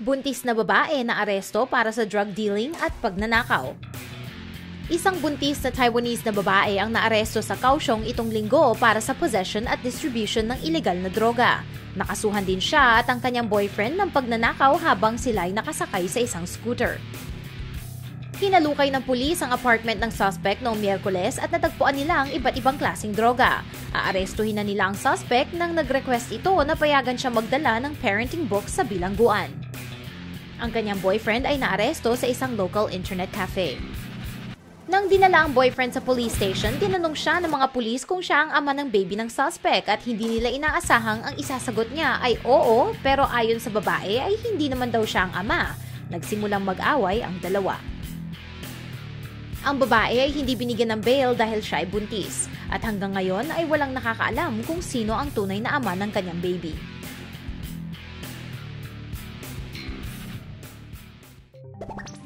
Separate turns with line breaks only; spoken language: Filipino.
Buntis na babae na aresto para sa drug dealing at pagnanakaw. Isang buntis na Taiwanese na babae ang naaresto sa Kaohsiung itong linggo para sa possession at distribution ng ilegal na droga. Nakasuhan din siya at ang kanyang boyfriend ng pagnanakaw habang sila ay nakasakay sa isang scooter. Hinalukay ng pulis ang apartment ng suspect noong Miyerkules at natagpuan nila ang iba't ibang klasing droga. Aarestuhin na nila ang suspect nang nag-request ito na payagan siya magdala ng parenting book sa bilangguan. Ang kanyang boyfriend ay naaresto sa isang local internet cafe. Nang dinala ang boyfriend sa police station, tinanong siya ng mga pulis kung siya ang ama ng baby ng suspect at hindi nila inaasahang ang isasagot niya ay oo pero ayon sa babae ay hindi naman daw siya ang ama. Nagsimulang mag-away ang dalawa. Ang babae ay hindi binigyan ng bail dahil siya ay buntis at hanggang ngayon ay walang nakakaalam kung sino ang tunay na ama ng kanyang baby. you